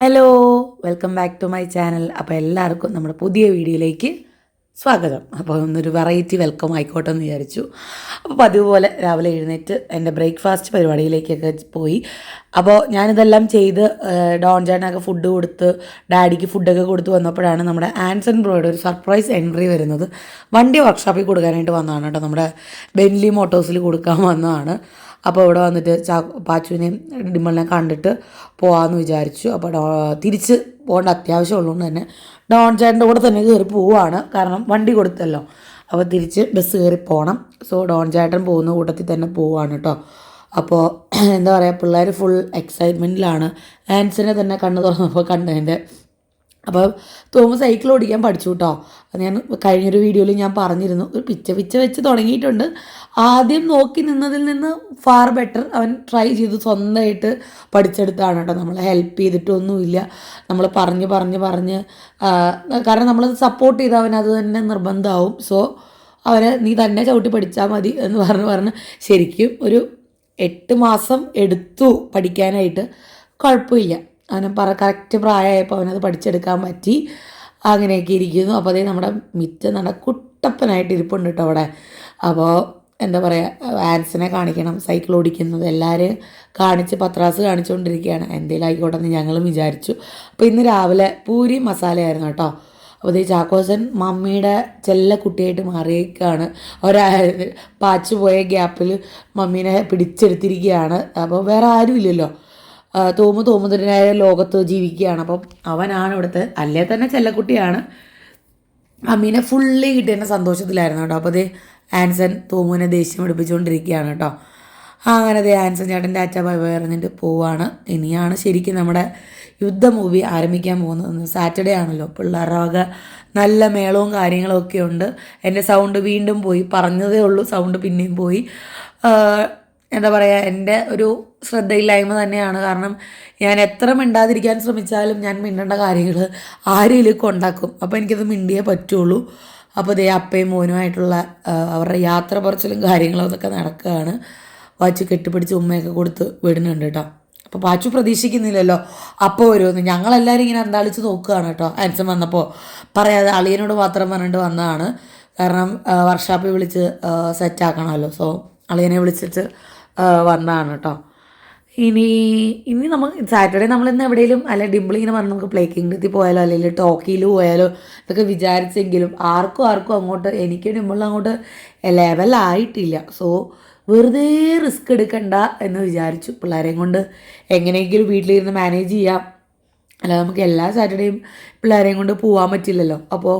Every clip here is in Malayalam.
Hello welcome back to my channel അപ്പോൾ എല്ലാവർക്കും നമ്മുടെ പുതിയ വീഡിയോയിലേക്ക് സ്വാഗതം. അപ്പോൾ ഒന്നൊരു വെറൈറ്റി വെൽക്കം ആയിക്കോട്ടെ എന്ന് വിചാരിച്ചു. അപ്പോൾ പതിവ് പോലെ രാവിലെ എഴുന്നേറ്റ് എന്റെ ബ്രേക്ക്ഫാസ്റ്റ് പരിപാടിയിലേക്കൊക്കെ പോയി. അപ്പോൾ ഞാനിതെല്ലാം ചെയ്ത് ഡോൺ ചേട്ടനൊക്കെ ഫുഡ് കൊടുത്ത് ഡാഡിക്ക് ഫുഡൊക്കെ കൊടുത്ത് വന്നപ്പോഴാണ് നമ്മുടെ ആൻസൺ ബ്രോയുടെ ഒരു സർപ്രൈസ് എൻട്രി വരുന്നത്. വണ്ടി വർക്ക്ഷോപ്പിൽ കൊടുക്കാനായിട്ട് വന്നതാണ് കേട്ടോ. നമ്മുടെ ബെൻലി മോട്ടോഴ്സിൽ കൊടുക്കാൻ വന്നതാണ്. അപ്പോൾ ഇവിടെ വന്നിട്ട് ചാ പാച്ചുവിനെയും ഡിമ്മളിനെ കണ്ടിട്ട് പോകാമെന്ന് വിചാരിച്ചു. അപ്പോൾ തിരിച്ച് പോകേണ്ട അത്യാവശ്യമുള്ളതുകൊണ്ട് തന്നെ ഡോൺ ചേട്ടന്റെ കൂടെ തന്നെ കയറി പോവുകയാണ് കാരണം വണ്ടി കൊടുത്തല്ലോ. അപ്പോൾ തിരിച്ച് ബസ് കയറി പോകണം. സോ ഡോൺ ചേട്ടൻ പോകുന്ന കൂട്ടത്തിൽ തന്നെ പോവുകയാണ് കേട്ടോ. അപ്പോൾ എന്താ പറയുക പിള്ളേർ ഫുൾ എക്സൈറ്റ്മെന്റിലാണ്. ആൻസിനെ തന്നെ കണ്ണ് തുറന്നപ്പോൾ കണ്ടതിന്റെ അപ്പോൾ തോമസ് സൈക്കിൾ ഓടിക്കാൻ പഠിച്ചു കേട്ടോ അത് ഞാൻ കഴിഞ്ഞൊരു വീഡിയോയിൽ ഞാൻ പറഞ്ഞിരുന്നു. ഒരു പിച്ച പിച്ച വെച്ച് തുടങ്ങിയിട്ടുണ്ട്. ആദ്യം നോക്കി നിന്നതിൽ നിന്ന് ഫാർ ബെറ്റർ അവൻ ട്രൈ ചെയ്ത് സ്വന്തമായിട്ട് പഠിച്ചെടുത്താണ് കേട്ടോ നമ്മളെ ഹെൽപ്പ് ചെയ്തിട്ടൊന്നുമില്ല. നമ്മൾ പറഞ്ഞ് പറഞ്ഞ് പറഞ്ഞ് കാരണം നമ്മൾ സപ്പോർട്ട് ചെയ്ത് അവൻ അത് തന്നെ നിർബന്ധമാവും. സോ അവനെ നീ തന്നെ ചവിട്ടി പഠിച്ചാൽ മതി എന്ന് പറഞ്ഞ് പറഞ്ഞ് ശരിക്കും ഒരു എട്ട് മാസം എടുത്തു പഠിക്കാനായിട്ട്. കുഴപ്പമില്ല. അവന് പറ കറക്റ്റ് പ്രായമായപ്പോൾ അവനത് പഠിച്ചെടുക്കാൻ പറ്റി. അങ്ങനെയൊക്കെ ഇരിക്കുന്നു. അപ്പോൾ അതേ നമ്മുടെ മിറ്റം നട കുട്ടപ്പനായിട്ട് ഇരിപ്പുണ്ട് കേട്ടോ അവിടെ. അപ്പോൾ എന്താ പറയുക ആൻസിനെ കാണിക്കണം സൈക്കിൾ ഓടിക്കുന്നത്. എല്ലാവരും കാണിച്ച് പത്രാസ് കാണിച്ചുകൊണ്ടിരിക്കുകയാണ് എന്തെങ്കിലും ആയിക്കോട്ടെ എന്ന് ഞങ്ങളും വിചാരിച്ചു. അപ്പോൾ ഇന്ന് രാവിലെ പൂരി മസാലയായിരുന്നു കേട്ടോ അപ്പോൾ ഈ ചാക്കോസൻ മമ്മിയുടെ ചെല്ല കുട്ടിയായിട്ട് മാറിയേക്കാണ് ഒരാ പാച്ചു പോയ ഗ്യാപ്പിൽ മമ്മീനെ പിടിച്ചെടുത്തിരിക്കുകയാണ്. അപ്പോൾ വേറെ ആരുമില്ലല്ലോ. തോമു തോമുതനായ ലോകത്ത് ജീവിക്കുകയാണ്. അപ്പം അവനാണ് ഇവിടുത്തെ അല്ലേ തന്നെ ചെല്ലക്കുട്ടിയാണ്. അമ്മീനെ ഫുള്ളി കിട്ടിയതിന്റെ സന്തോഷത്തിലായിരുന്നു കേട്ടോ. അപ്പോൾ അത് ആൻസൺ തോമുവിനെ ദേഷ്യം പിടിപ്പിച്ചുകൊണ്ടിരിക്കുകയാണ് കേട്ടോ. അങ്ങനെ ദേ ആൻസൺ ചേട്ടന്റെ അച്ഛ ബൈ പറഞ്ഞിട്ട് പോവാണ്. ഇനിയാണ് ശരിക്കും നമ്മുടെ യുദ്ധ മൂവി ആരംഭിക്കാൻ പോകുന്നത്. സാറ്റർഡേ ആണല്ലോ. പിള്ളേരുടെ വക നല്ല മേളവും കാര്യങ്ങളൊക്കെ ഉണ്ട്. എന്റെ സൗണ്ട് വീണ്ടും പോയി. പറഞ്ഞതേ ഉള്ളൂ. സൗണ്ട് പിന്നെയും പോയി. എന്താ പറയുക എന്റെ ഒരു ശ്രദ്ധയില്ലായ്മ തന്നെയാണ്. കാരണം ഞാൻ എത്ര മിണ്ടാതിരിക്കാൻ ശ്രമിച്ചാലും ഞാൻ മിണ്ടേണ്ട കാര്യങ്ങൾ ആരെങ്കിലും ഉണ്ടാക്കും. അപ്പോൾ എനിക്കത് മിണ്ടിയേ പറ്റുള്ളൂ. അപ്പോൾ ദേ അപ്പയും മോനുമായിട്ടുള്ള അവരുടെ യാത്ര പറച്ചിലും കാര്യങ്ങളും അതൊക്കെ നടക്കുകയാണ്. വാച്ചു കെട്ടിപ്പിടിച്ച് ഉമ്മയൊക്കെ കൊടുത്ത് വിടുന്നുണ്ട് കേട്ടോ. അപ്പോൾ പാച്ചു പ്രതീക്ഷിക്കുന്നില്ലല്ലോ. അപ്പോൾ വരുമെന്ന്. ഞങ്ങളെല്ലാവരും ഇങ്ങനെ അന്താളിച്ച് നോക്കുകയാണ് കേട്ടോ. ആൻസൺ വന്നപ്പോൾ പറയാതെ അളിയനോട് മാത്രം പറഞ്ഞിട്ട് വന്നതാണ്. കാരണം വർഷാപ്പിൽ വിളിച്ച് സെറ്റാക്കണമല്ലോ സോ അളിയനെ വിളിച്ചിട്ട് വന്നതാണ് കേട്ടോ ഇനി ഇനി നമ്മൾ സാറ്റർഡേ നമ്മൾ ഇന്ന് എവിടെയെങ്കിലും അല്ലെ ഡിംപിൾ ഇങ്ങനെ പറഞ്ഞ് നമുക്ക് പ്ലേ കിങ്ഡത്തിൽ പോയാലോ അല്ലെങ്കിൽ ടോക്കിയിൽ പോയാലോ ഇതൊക്കെ വിചാരിച്ചെങ്കിലും ആർക്കും ആർക്കും അങ്ങോട്ട് എനിക്ക് ഡിംപിളിന് അങ്ങോട്ട് ലെവലായിട്ടില്ല സോ വെറുതെ റിസ്ക് എടുക്കണ്ട എന്ന് വിചാരിച്ചു. പിള്ളേരെയും കൊണ്ട് എങ്ങനെയെങ്കിലും വീട്ടിലിരുന്ന് മാനേജ് ചെയ്യാം. അല്ലാതെ നമുക്ക് എല്ലാ സാറ്റർഡേയും പിള്ളേരെയും കൊണ്ട് പോകാൻ പറ്റില്ലല്ലോ. അപ്പോൾ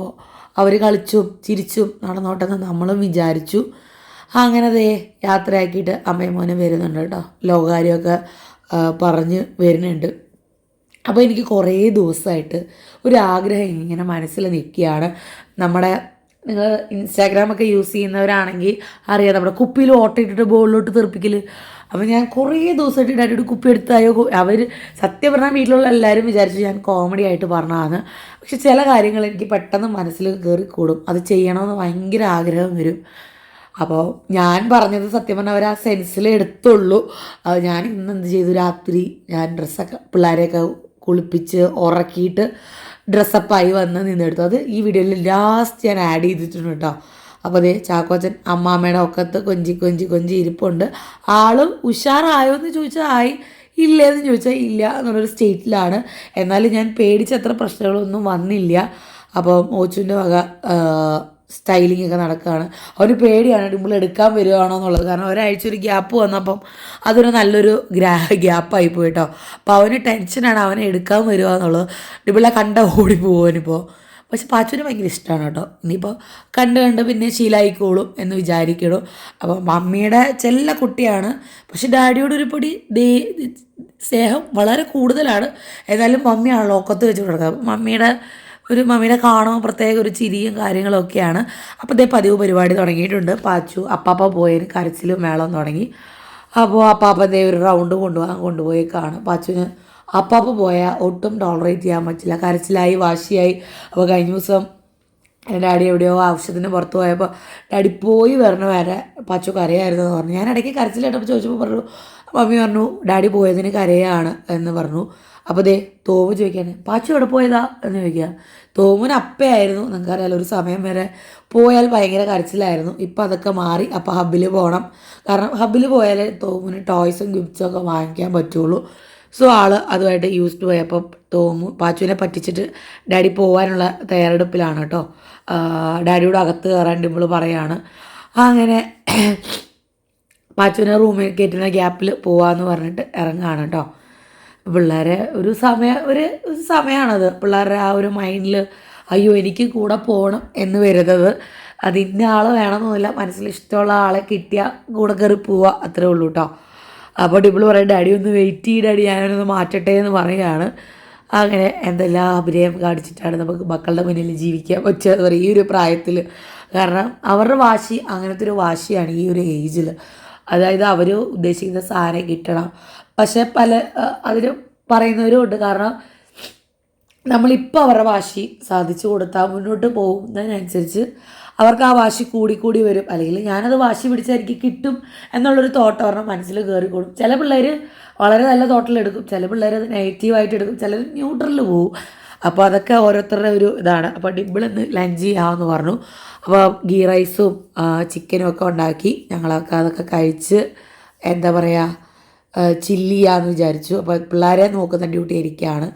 അവർ കളിച്ചും ചിരിച്ചും നടന്നോട്ടെന്ന് നമ്മളും വിചാരിച്ചു. അങ്ങനെ ദേ യാത്രയാക്കിയിട്ട് അമ്മയും മോനും വരുന്നുണ്ട് കേട്ടോ. ലോകകാര്യമൊക്കെ പറഞ്ഞ് വരുന്നുണ്ട്. അപ്പോൾ എനിക്ക് കുറേ ദിവസമായിട്ട് ഒരു ആഗ്രഹം ഇങ്ങനെ മനസ്സിൽ നിൽക്കുകയാണ്. നമ്മുടെ നിങ്ങൾ ഇൻസ്റ്റാഗ്രാമൊക്കെ യൂസ് ചെയ്യുന്നവരാണെങ്കിൽ അറിയാം നമ്മുടെ കുപ്പിയിൽ ഓട്ട ഇട്ടിട്ട് ബോളിലോട്ട് തെറിപ്പിക്കൽ അപ്പോൾ ഞാൻ കുറേ ദിവസമായിട്ട് ഡാഡിയുടെ കുപ്പി എടുത്തായോ? അവർ സത്യം പറഞ്ഞാൽ വീട്ടിലുള്ള എല്ലാവരും വിചാരിച്ചു ഞാൻ കോമഡി ആയിട്ട് പറഞ്ഞതാണ്. പക്ഷെ ചില കാര്യങ്ങൾ എനിക്ക് പെട്ടെന്ന് മനസ്സിൽ കയറിക്കൂടും. കൂടും അത് ചെയ്യണമെന്ന് ഭയങ്കര ആഗ്രഹം വരും. അപ്പോൾ ഞാൻ പറഞ്ഞത് സത്യം പറഞ്ഞാൽ അവർ ആ സെൻസിൽ എടുത്തുള്ളൂ. ഞാൻ ഇന്ന് എന്ത് ചെയ്തു? രാത്രി ഞാൻ ഡ്രസ്സൊക്കെ പിള്ളേരെയൊക്കെ കുളിപ്പിച്ച് ഉറക്കിയിട്ട് ഡ്രസ്സപ്പായി വന്ന് നിന്നെടുത്തു. അത് ഈ വീഡിയോയിൽ ലാസ്റ്റ് ഞാൻ ആഡ് ചെയ്തിട്ടുണ്ട് കേട്ടോ അപ്പോൾ അതേ ചാക്കോച്ചൻ അമ്മാമ്മയുടെ ഒക്കത്ത് കൊഞ്ചി കൊഞ്ചി കൊഞ്ചി ഇരിപ്പുണ്ട്. ആൾ ഉഷാറായോ എന്ന് ചോദിച്ചാൽ ആയി. ഇല്ലേന്ന് ചോദിച്ചാൽ ഇല്ല എന്നുള്ളൊരു സ്റ്റേറ്റിലാണ് എന്നാലും ഞാൻ പേടിച്ച അത്ര പ്രശ്നങ്ങളൊന്നും വന്നില്ല. അപ്പോൾ മോച്ചുവിന്റെ വക സ്റ്റൈലിംഗ് ഒക്കെ നടക്കുകയാണ് അവന് പേടിയാണ് ഡിമ്പിൾ എടുക്കാൻ വരുവാണോ എന്നുള്ളത്. കാരണം ഒരാഴ്ച ഒരു ഗ്യാപ്പ് വന്നപ്പം അതൊരു നല്ലൊരു ഗ്രാ ഗ്യാപ്പായി പോയിട്ടോ അപ്പോൾ അവന് ടെൻഷനാണ് അവനെ എടുക്കാൻ വരുക എന്നുള്ളത്. ഡിമ്പിളെ കണ്ട ഓടി പോകാനിപ്പോൾ പക്ഷെ പാച്ചുവിന് ഭയങ്കര ഇഷ്ടമാണ് കേട്ടോ ഇനിയിപ്പോൾ കണ്ട് കണ്ട് പിന്നെ ശീലായിക്കോളും എന്ന് വിചാരിക്കണു. അപ്പോൾ മമ്മിയുടെ ചെല്ല കുട്ടിയാണ്. പക്ഷെ ഡാഡിയോട് ഒരു പൊടി ദേ സ്നേഹം വളരെ കൂടുതലാണ്. എന്നാലും മമ്മിയാണല്ലോ ഒക്കത്ത് വെച്ച് കൊടുക്കുക മമ്മിയുടെ ഒരു മമ്മീനെ കാണുമ്പോൾ പ്രത്യേക ഒരു ചിരിയും കാര്യങ്ങളൊക്കെയാണ് അപ്പോൾ ഇതേ പതിവ് പരിപാടി തുടങ്ങിയിട്ടുണ്ട്. പാച്ചു അപ്പാപ്പ പോയതിന് കരച്ചിലും മേളം തുടങ്ങി. അപ്പോൾ അപ്പാപ്പ ദേ ഒരു റൗണ്ട് കൊണ്ടുപോകാൻ കൊണ്ടുപോയി കാണും. പാച്ചുവിന് അപ്പാപ്പ പോയാൽ ഒട്ടും ടോളറേറ്റ് ചെയ്യാൻ പറ്റില്ല. കരച്ചിലായി വാശിയായി. അപ്പോൾ കഴിഞ്ഞ ദിവസം എന്റെ ഡാഡി എവിടെയോ ആവശ്യത്തിന് പുറത്ത് പോയപ്പോൾ ഡാഡി പോയി വരണ വരെ പാച്ചു കരയായിരുന്നു എന്ന് പറഞ്ഞു. ഞാൻ ഇടയ്ക്ക് കരച്ചിൽ ചോദിച്ചപ്പോൾ പറഞ്ഞു മമ്മി പറഞ്ഞു ഡാഡി പോയതിന് കരയാണ് എന്ന് പറഞ്ഞു. അപ്പോൾ ദേ തോമു ചോദിക്കാണ് പാച്ചു എവിടെ പോയതാ? എന്ന് ചോദിക്കുക. തോമുന് അപ്പയായിരുന്നു നിങ്ങൾക്കറിയാലോ ഒരു സമയം വരെ പോയാൽ ഭയങ്കര കരച്ചിലായിരുന്നു. ഇപ്പം അതൊക്കെ മാറി അപ്പോൾ ഹബ്ബിൽ പോകണം കാരണം ഹബ്ബിൽ പോയാലേ തോമുന് ടോയ്സും ഗിഫ്റ്റ്സും ഒക്കെ വാങ്ങിക്കാൻ പറ്റുള്ളൂ. സോ ആൾ അതുമായിട്ട് യൂസ്ഡ് പോയപ്പോൾ തോമു പാച്ചുവിനെ പറ്റിച്ചിട്ട് ഡാഡി പോകാനുള്ള തയ്യാറെടുപ്പിലാണ് കേട്ടോ ഡാഡിയുടെ അകത്ത് കയറാൻ ഡിമ്പിൾ പറയാണ്. അങ്ങനെ പാച്ചുവിനെ റൂമിൽ കയറ്റുന്ന ഗ്യാപ്പിൽ പോവാന്ന് പറഞ്ഞിട്ട് ഇറങ്ങുകയാണ് കേട്ടോ പിള്ളേരെ ഒരു സമയ ഒരു സമയമാണത് പിള്ളേരുടെ ആ ഒരു മൈൻഡിൽ അയ്യോ എനിക്ക് കൂടെ പോകണം എന്ന് വരുന്നത്. അത് ഇന്ന ആൾ വേണമെന്നൊന്നുമില്ല. മനസ്സിൽ ഇഷ്ടമുള്ള ആളെ കിട്ടിയാൽ കൂടെ കയറി പോവുക അത്രേ ഉള്ളൂ കേട്ടോ അപ്പോൾ ഡിബിൾ പറയും ഡാഡി ഒന്ന് വെയിറ്റ് ചെയ്യും ഡാഡി. ഞാനൊന്ന് മാറ്റട്ടെ എന്ന് പറയുകയാണ്. അങ്ങനെ എന്തെല്ലാം അഭിനയം കാണിച്ചിട്ടാണ് നമുക്ക് മക്കളുടെ മുന്നിൽ ജീവിക്കാൻ പറ്റുക ഈ ഒരു പ്രായത്തിൽ. കാരണം അവരുടെ വാശി അങ്ങനത്തെ ഒരു വാശിയാണ് ഈ ഒരു ഏജിൽ അതായത് അവർ ഉദ്ദേശിക്കുന്ന സാധനം കിട്ടണം. പക്ഷേ പല അതിന് പറയുന്നവരും ഉണ്ട്. കാരണം നമ്മളിപ്പോൾ അവരുടെ വാശി സാധിച്ചു കൊടുത്താൽ മുന്നോട്ട് പോകുന്നതിനനുസരിച്ച് അവർക്ക് ആ വാശി കൂടി കൂടി വരും. അല്ലെങ്കിൽ ഞാനത് വാശി പിടിച്ചായിരിക്കും കിട്ടും എന്നുള്ളൊരു തോട്ട് അവരുടെ മനസ്സിൽ കയറിക്കൊടും ചില പിള്ളേർ വളരെ നല്ല തോട്ടിലെടുക്കും ചില പിള്ളേർ അത് നെഗറ്റീവായിട്ട് എടുക്കും. ചിലർ ന്യൂട്രലിൽ പോകും അപ്പോൾ അതൊക്കെ ഓരോരുത്തരുടെ ഒരു ഇതാണ്. അപ്പോൾ ഡിബിൾ ഇന്ന് ലഞ്ച് ചെയ്യാമെന്ന് പറഞ്ഞു. അപ്പോൾ ഗീ റൈസും ചിക്കനും ഒക്കെ ഉണ്ടാക്കി ഞങ്ങളൊക്കെ അതൊക്കെ കഴിച്ച് എന്താ പറയുക ചില്ല് ചെയ്യാമെന്ന് വിചാരിച്ചു. അപ്പോൾ പിള്ളേരെ നോക്കുന്ന ഡ്യൂട്ടി ഇരിക്കുകയാണ്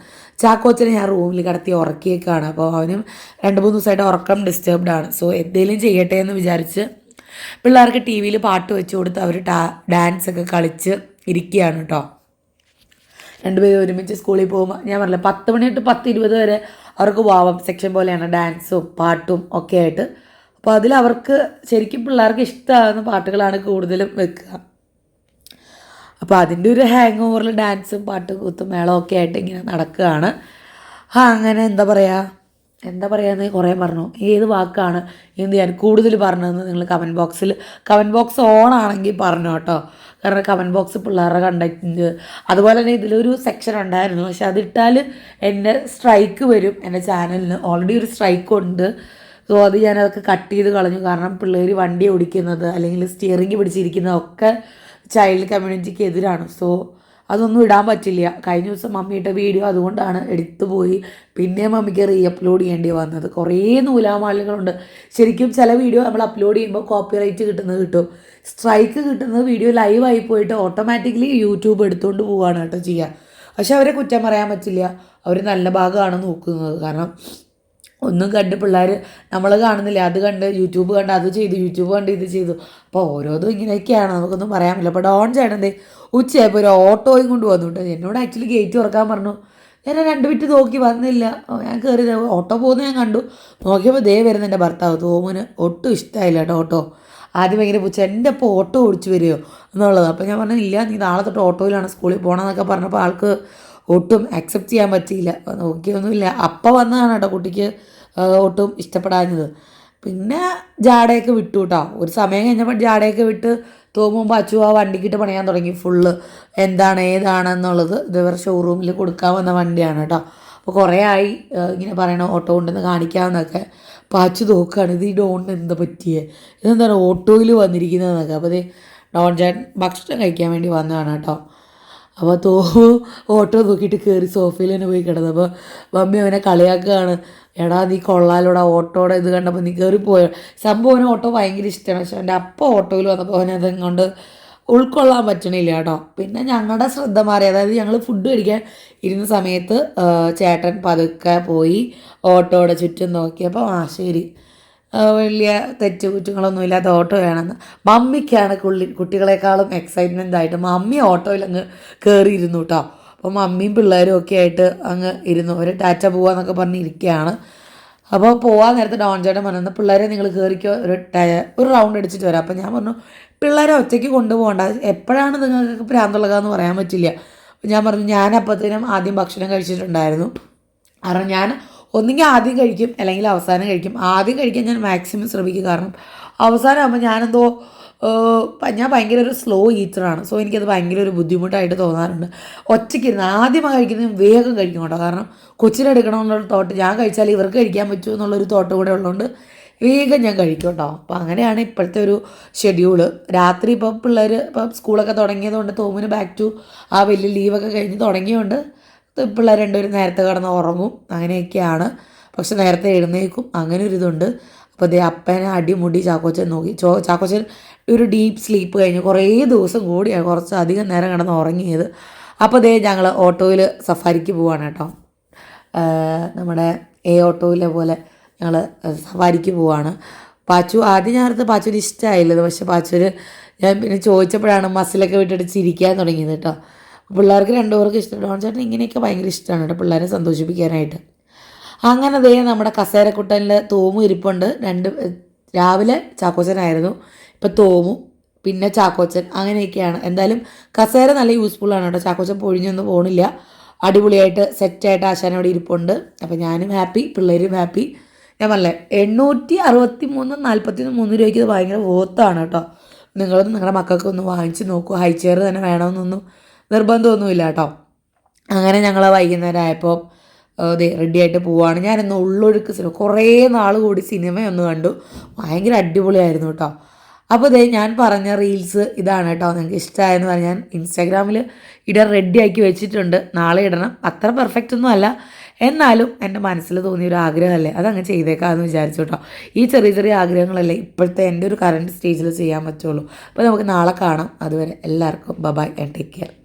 ചാക്കോച്ചനെ ഞാൻ റൂമിൽ കിടത്തി ഉറക്കിയേക്കാണ്. അപ്പോൾ അവനും രണ്ട് മൂന്ന് ദിവസമായിട്ട് ഉറക്കം ഡിസ്റ്റർബ്ഡ് ആണ്. സോ എന്തെങ്കിലും ചെയ്യട്ടെ എന്ന് വിചാരിച്ച് പിള്ളേർക്ക് ടി വിയിൽ പാട്ട് വെച്ച് കൊടുത്ത് അവർ ടാ ഡാൻസ് ഒക്കെ കളിച്ച് ഇരിക്കുകയാണ് കേട്ടോ രണ്ടുപേരും ഒരുമിച്ച് സ്കൂളിൽ പോകുമ്പോൾ ഞാൻ പറഞ്ഞില്ല പത്ത് മണി തൊട്ട് പത്ത് ഇരുപത് വരെ അവർക്ക് വാവം സെക്ഷൻ പോലെയാണ് ഡാൻസും പാട്ടും ഒക്കെ ആയിട്ട്. അപ്പോൾ അതിൽ അവർക്ക് ശരിക്കും പിള്ളേർക്ക് ഇഷ്ടമാകുന്ന പാട്ടുകളാണ് കൂടുതലും വെക്കുക. അപ്പോൾ അതിന്റെ ഒരു ഹാങ് ഓവറിൽ ഡാൻസും പാട്ട് കൂത്തും മേളമൊക്കെ ആയിട്ട് ഇങ്ങനെ നടക്കുകയാണ്. ആ അങ്ങനെ എന്താ പറയുക എന്താ പറയുക കുറേ പറഞ്ഞു. ഏത് വാക്കാണ് എന്ത് ഞാൻ കൂടുതൽ പറഞ്ഞതെന്ന് നിങ്ങൾ കമന്റ് ബോക്സിൽ കമന്റ് ബോക്സ് ഓൺ ആണെങ്കിൽ പറഞ്ഞു കേട്ടോ. കാരണം കമന്റ് ബോക്സ് പിള്ളേരുടെ കണ്ടക്റ്റ് അതുപോലെ തന്നെ ഇതിലൊരു സെക്ഷൻ ഉണ്ടായിരുന്നു. പക്ഷെ അതിട്ടാൽ എന്റെ സ്ട്രൈക്ക് വരും. എന്റെ ചാനലിന് ഓൾറെഡി ഒരു സ്ട്രൈക്ക് ഉണ്ട്. സോ അത് ഞാനതൊക്കെ കട്ട് ചെയ്ത് കളഞ്ഞു. കാരണം പിള്ളേർ വണ്ടി ഓടിക്കുന്നത് അല്ലെങ്കിൽ സ്റ്റിയറിംഗ് പിടിച്ചിരിക്കുന്നതൊക്കെ ചൈൽഡ് കമ്മ്യൂണിറ്റിക്ക് എതിരാണ്. സോ അതൊന്നും ഇടാൻ പറ്റില്ല. കഴിഞ്ഞ ദിവസം മമ്മിയുടെ വീഡിയോ അതുകൊണ്ടാണ് എടുത്തു പോയി. പിന്നെ മമ്മിക്ക് റീ അപ്ലോഡ് ചെയ്യേണ്ടി വന്നത്. കുറേ നൂലാമാലകളുണ്ട്. ശരിക്കും ചില വീഡിയോ നമ്മൾ അപ്ലോഡ് ചെയ്യുമ്പോൾ കോപ്പിറൈറ്റ് കിട്ടുന്നത് കിട്ടും. സ്ട്രൈക്ക് കിട്ടുന്നത് വീഡിയോ ലൈവായി പോയിട്ട് ഓട്ടോമാറ്റിക്കലി യൂട്യൂബ് എടുത്തുകൊണ്ട് പോവുകയാണ് കേട്ടോ ചെയ്യുക പക്ഷെ അവരെ കുറ്റം പറയാൻ പറ്റില്ല. അവർ നല്ല ഭാഗമാണ് നോക്കുന്നത്. കാരണം ഒന്നും കണ്ട് പിള്ളേർ നമ്മൾ കാണുന്നില്ല? അത് കണ്ട് യൂട്യൂബ് കണ്ട് അത് ചെയ്തു യൂട്യൂബ് കണ്ട് ഇത് ചെയ്തു. അപ്പോൾ ഓരോന്നും ഇങ്ങനെയൊക്കെയാണ്. നമുക്കൊന്നും പറയാൻ പറ്റില്ല. അപ്പോൾ ഡോൺ ചേട്ടന്റെ ഉച്ചയായപ്പോൾ ഒരു ഓട്ടോയും കൊണ്ട് വന്നു കേട്ടോ. എന്നോട് ആക്ച്വലി ഗേറ്റ് തുറക്കാൻ പറഞ്ഞു. ഞാൻ രണ്ട് മിനിറ്റ് നോക്കി വന്നില്ല. ഞാൻ കയറി ഓട്ടോ പോകുന്നത് ഞാൻ കണ്ടു. നോക്കിയപ്പോൾ ദേ വരുന്ന എന്റെ ഭർത്താവ്. തോമന് ഒട്ടും ഇഷ്ടമായില്ല കേട്ടോ ഓട്ടോ. ആദ്യം ഭയങ്കര പൂച്ച എന്റെ അപ്പോൾ ഓട്ടോ ഓടിച്ചു വരുമോ എന്നുള്ളത്. അപ്പോൾ ഞാൻ പറഞ്ഞു ഇല്ല നീ നാളെ തൊട്ട് ഓട്ടോയിലാണ് സ്കൂളിൽ പോകണമെന്നൊക്കെ പറഞ്ഞപ്പോൾ ആൾക്ക് ഒട്ടും അക്സെപ്റ്റ് ചെയ്യാൻ പറ്റിയില്ല. നോക്കിയൊന്നുമില്ല. അപ്പം വന്നതാണ് കേട്ടോ കുട്ടിക്ക് ഒട്ടും ഇഷ്ടപ്പെടാഞ്ഞത്. പിന്നെ ജാടയൊക്കെ വിട്ടു കേട്ടോ ഒരു സമയം കഴിഞ്ഞപ്പോൾ ജാടയൊക്കെ വിട്ട് തോമുമ്പോൾ അച്ചു ആ വണ്ടിക്കിട്ട് പണിയാൻ തുടങ്ങി. ഫുള്ള് എന്താണ് ഏതാണെന്നുള്ളത് ഇതവർ ഷോറൂമിൽ കൊടുക്കാൻ വന്ന വണ്ടിയാണ് കേട്ടോ അപ്പോൾ കുറേ ആയി ഇങ്ങനെ പറയണ ഓട്ടോ കൊണ്ടുവന്ന് കാണിക്കാമെന്നൊക്കെ അച്ചു നോക്കുകയാണ് ഇത് ഈ ഡോണിന് എന്താ പറ്റിയേ? ഇതെന്താണ് ഓട്ടോയിൽ വന്നിരിക്കുന്നതെന്നൊക്കെ. അപ്പോൾ ഇത് ഡോൺ ചേട്ടൻ ഭക്ഷണം കഴിക്കാൻ വേണ്ടി വന്നതാണ് കേട്ടോ അപ്പോൾ തോ ഓട്ടോ നോക്കിയിട്ട് കയറി സോഫയിൽ തന്നെ പോയി കിടന്നു. അപ്പോൾ മമ്മി അവനെ കളിയാക്കുകയാണ്. എടാ നീ കൊള്ളാലോടാ ഓട്ടോടെ ഇത് കണ്ടപ്പോൾ നീ കയറി പോയോ? സംഭവം അവന് ഓട്ടോ ഭയങ്കര ഇഷ്ടമാണ് പക്ഷെ അവന്റെ അപ്പ ഓട്ടോയിൽ വന്നപ്പോൾ അവനത് കൊണ്ട് ഉൾക്കൊള്ളാൻ പറ്റണില്ല കേട്ടോ. പിന്നെ ഞങ്ങളുടെ ശ്രദ്ധ മാറി അതായത് ഞങ്ങൾ ഫുഡ് കഴിക്കാൻ ഇരുന്ന സമയത്ത് ചേട്ടൻ പതുക്കെ പോയി ഓട്ടോയുടെ ചുറ്റും നോക്കിയപ്പോൾ ആ ശരി. വലിയ തെറ്റ് കുറ്റങ്ങളൊന്നും ഇല്ലാത്ത ഓട്ടോ വേണമെന്ന് മമ്മിക്കാണ് കുള്ളി കുട്ടികളെക്കാളും എക്സൈറ്റ്മെന്റ് ആയിട്ട് മമ്മി ഓട്ടോയിൽ അങ്ങ് കയറിയിരുന്നു കേട്ടോ അപ്പോൾ മമ്മിയും പിള്ളേരും ഒക്കെ ആയിട്ട് അങ്ങ് ഇരുന്നു. ഒരു ടാറ്റ പോവാന്നൊക്കെ പറഞ്ഞ് ഇരിക്കുകയാണ്. അപ്പോൾ പോകാൻ നേരത്തെ ഡോൺ ചേട്ടൻ പറഞ്ഞു പിള്ളേരെ നിങ്ങൾ കയറിക്കോ ഒരു ടയർ ഒരു റൗണ്ട് അടിച്ചിട്ട് വരാം. അപ്പോൾ ഞാൻ പറഞ്ഞു പിള്ളേരെ ഒറ്റയ്ക്ക് കൊണ്ടുപോകണ്ട. എപ്പോഴാണ് നിങ്ങൾക്ക് ഭ്രാന്തുള്ളതെന്ന് പറയാൻ പറ്റില്ല. ഞാൻ പറഞ്ഞു ഞാൻ അപ്പത്തേനും ആദ്യം ഭക്ഷണം കഴിച്ചിട്ടുണ്ടായിരുന്നു. കാരണം ഞാൻ ഒന്നുകിൽ ആദ്യം കഴിക്കും അല്ലെങ്കിൽ അവസാനം കഴിക്കും. ആദ്യം കഴിക്കാൻ ഞാൻ മാക്സിമം ശ്രമിക്കും. കാരണം അവസാനം ആകുമ്പോൾ ഞാനെന്തോ ഞാൻ ഭയങ്കര ഒരു സ്ലോ ഈറ്ററാണ് സോ എനിക്കത് ഭയങ്കര ഒരു ബുദ്ധിമുട്ടായിട്ട് തോന്നാറുണ്ട്. ഒറ്റയ്ക്കിരുന്ന് ആദ്യമായി കഴിക്കുന്നത് വേഗം കഴിക്കും കേട്ടോ. കാരണം കൊച്ചിനെടുക്കണമെന്നുള്ള തോട്ട് ഞാൻ കഴിച്ചാൽ ഇവർക്ക് കഴിക്കാൻ പറ്റുമോ എന്നുള്ളൊരു തോട്ട് കൂടെ ഉള്ളതുകൊണ്ട് വേഗം ഞാൻ കഴിക്കും കേട്ടോ. അപ്പോൾ അങ്ങനെയാണ് ഇപ്പോഴത്തെ ഒരു ഷെഡ്യൂൾ രാത്രി ഇപ്പം പിള്ളേർ ഇപ്പം സ്കൂളൊക്കെ തുടങ്ങിയതുകൊണ്ട് തോമിന് ബാക്ക് ടു ആ വലിയ ലീവൊക്കെ കഴിഞ്ഞ് തുടങ്ങിയതുകൊണ്ട് പിള്ളേർ രണ്ടുപേരും നേരത്തെ കിടന്ന് ഉറങ്ങും. അങ്ങനെയൊക്കെയാണ്. പക്ഷെ നേരത്തെ എഴുന്നേക്കും അങ്ങനെ ഒരു ഇതുണ്ട്. അപ്പോൾ ദേ അപ്പനെ അടിമുടി ചാക്കോച്ചൻ നോക്കി. ചോ ചാക്കോച്ചൻ ഒരു ഡീപ്പ് സ്ലീപ്പ് കഴിഞ്ഞ് കുറേ ദിവസം കൂടിയാണ് കുറച്ച് അധികം നേരം കിടന്ന് ഉറങ്ങിയത്. അപ്പോൾ ദേ ഞങ്ങൾ ഓട്ടോയിൽ സഫാരിക്ക് പോവാണ് കേട്ടോ. നമ്മുടെ എ ഓട്ടോയിലെ പോലെ ഞങ്ങൾ സഫാരിക്ക് പോവാണ്. പാച്ചു ആദ്യം ഞാനടുത്ത് പാച്ചുവിന് ഇഷ്ടമായില്ലത് പക്ഷെ പാച്ചുവിന് ഞാൻ പിന്നെ ചോദിച്ചപ്പോഴാണ് മസിലൊക്കെ വിട്ടിട്ട് ചിരിക്കാൻ തുടങ്ങിയത് കേട്ടോ. പിള്ളേർക്ക് രണ്ടുപേർക്കും ഇഷ്ടം. ഡോൺ ചേട്ടൻ ഇങ്ങനെയൊക്കെ ഭയങ്കര ഇഷ്ടമാണ് കേട്ടോ പിള്ളേരെ സന്തോഷിപ്പിക്കാനായിട്ട്. അങ്ങനെ ദേ നമ്മുടെ കസേരക്കുട്ടനിൽ തോമു ഇരിപ്പുണ്ട്. രണ്ട് രാവിലെ ചാക്കോച്ചനായിരുന്നു. ഇപ്പം തോമു പിന്നെ ചാക്കോച്ചൻ അങ്ങനെയൊക്കെയാണ്. എന്തായാലും കസേര നല്ല യൂസ്ഫുള്ളാണ് കേട്ടോ. ചാക്കോച്ചൻ പൊഴിഞ്ഞൊന്നും പോകണില്ല അടിപൊളിയായിട്ട് സെറ്റായിട്ട് ആശാൻ അവിടെ ഇരിപ്പുണ്ട്. അപ്പോൾ ഞാനും ഹാപ്പി പിള്ളേരും ഹാപ്പി ഞാൻ പറഞ്ഞേ എണ്ണൂറ്റി അറുപത്തി മൂന്ന് നാൽപ്പത്തി മൂന്ന് രൂപയ്ക്ക് ഇത് ഭയങ്കര വോത്താണ് കേട്ടോ. നിങ്ങളും നിങ്ങളുടെ മക്കൾക്ക് ഒന്ന് വാങ്ങിച്ച് നോക്കൂ. ഹൈ ചെയർ തന്നെ വേണമെന്നൊന്നും നിർബന്ധമൊന്നുമില്ല കേട്ടോ. അങ്ങനെ ഞങ്ങൾ വൈകുന്നേരം ആയപ്പോൾ അതെ റെഡി ആയിട്ട് പോവാണ്. ഞാനിന്ന് ഉള്ളൊഴുക്ക് സിനിമ കുറേ നാൾ കൂടി സിനിമയൊന്ന് കണ്ടു. ഭയങ്കര അടിപൊളിയായിരുന്നു കേട്ടോ. അപ്പോൾ ദേ ഞാൻ പറഞ്ഞ റീൽസ് ഇതാണ് കേട്ടോ. നിങ്ങൾക്ക് ഇഷ്ടമായെന്ന് പറഞ്ഞാൽ ഞാൻ ഇൻസ്റ്റാഗ്രാമിൽ ഇടാൻ റെഡി ആക്കി വെച്ചിട്ടുണ്ട്. നാളെ ഇടണം. അത്ര പെർഫെക്റ്റ് ഒന്നും അല്ല. എന്നാലും എന്റെ മനസ്സിൽ തോന്നിയ ഒരു ആഗ്രഹമല്ലേ? അതങ്ങ് ചെയ്തേക്കാമെന്ന് വിചാരിച്ചു കേട്ടോ. ഈ ചെറിയ ചെറിയ ആഗ്രഹങ്ങളല്ലേ ഇപ്പോഴത്തെ എന്റെ ഒരു കറണ്ട് സ്റ്റേജിൽ ചെയ്യാൻ പറ്റുള്ളൂ. അപ്പോൾ നമുക്ക് നാളെ കാണാം. അതുവരെ എല്ലാവർക്കും ബബായ് ആൻഡ് ടേക്ക് കെയർ.